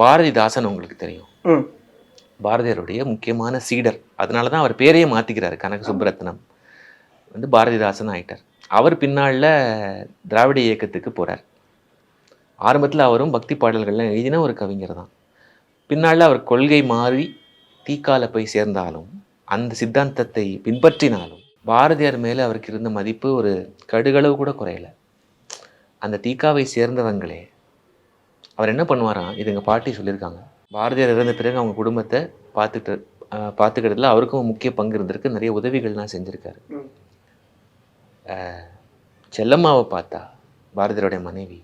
பாரதிதாசன் உங்களுக்கு தெரியும். பாரதியாருடைய முக்கியமான சீடர். அதனால தான் அவர் பேரையே மாற்றிக்கிறாரு கனக சுப்பரத்னம். வந்து பாரதிதாசன் ஆயிட்டார். அவர் பின்னாளில் திராவிட இயக்கத்துக்கு போகிறார் ஆரம்பத்தில் அவரும் பக்தி பாடல்கள்லாம் எழுதின ஒரு கவிஞர் தான். பின்னால் அவர் கொள்கை மாறி தீக்கால போய் சேர்ந்தாலும் அந்த சித்தாந்தத்தை பின்பற்றினாலும் பாரதியார் மேலே அவருக்கு இருந்த மதிப்பு ஒரு கடுகளவு கூட குறையல. அந்த தீக்காவை சேர்ந்தவங்களே அவர் என்ன பண்ணுவாராம் இது எங்கள் பாட்டி சொல்லியிருக்காங்க. பாரதியார் இறந்த பிறகு அவங்க குடும்பத்தை பார்த்துட்டு ஆஹ் பார்த்துக்கிறதுல அவருக்கும் முக்கிய பங்கு இருந்திருக்கு. நிறைய உதவிகள்லாம் செஞ்சுருக்காரு. செல்லம்மாவை பார்த்தா பாரதியாருடைய மனைவி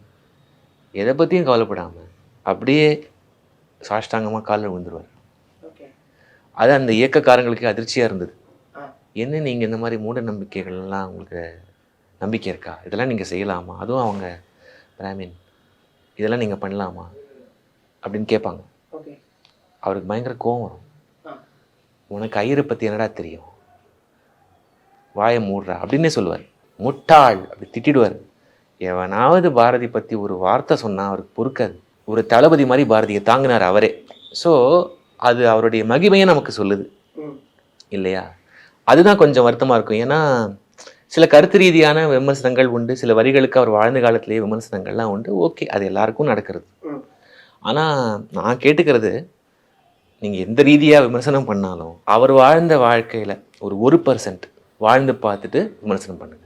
எதை பற்றியும் கவலைப்படாமல் அப்படியே சாஷ்டாங்கமாக காலில் விழுந்துருவார். அது அந்த இயக்கக்காரங்களுக்கு அதிர்ச்சியாக இருந்தது. என்ன நீங்கள் இந்த மாதிரி மூட நம்பிக்கைகள்லாம் உங்களுக்கு நம்பிக்கை இருக்கா? இதெல்லாம் நீங்கள் செய்யலாமா? அதுவும் அவங்க பிராமின் இதெல்லாம் நீங்கள் பண்ணலாமா? அப்படின்னு கேட்பாங்க. அவருக்கு பயங்கர கோவம் வரும். உனக்கு ஐயரை பற்றி என்னடா தெரியும்? வாயை மூடுறா அப்படின்னே சொல்லுவார். முட்டாள் அப்படி திட்டிடுவார். எவனாவது பாரதி பற்றி ஒரு வார்த்தை சொன்னால் அவருக்கு பொறுக்காது. ஒரு தளபதி மாதிரி பாரதியை தாங்கினார் அவரே. ஸோ அது அவருடைய மகிமையை நமக்கு சொல்லுது. இல்லையா? அதுதான் கொஞ்சம் வருத்தமாக இருக்கும். ஏன்னா சில கருத்து ரீதியான விமர்சனங்கள் உண்டு. சில வரிகளுக்கு அவர் வாழ்ந்த காலத்திலேயே விமர்சனங்கள்லாம் உண்டு. ஓகே அது எல்லாருக்கும் நடக்கிறது. ஆனால் நான் கேட்டுக்கிறது நீங்கள் எந்த ரீதியாக விமர்சனம் பண்ணாலும் அவர் வாழ்ந்த வாழ்க்கையில் ஒரு ஒரு பர்சன்ட் வாழ்ந்து பார்த்துட்டு விமர்சனம் பண்ணுங்க.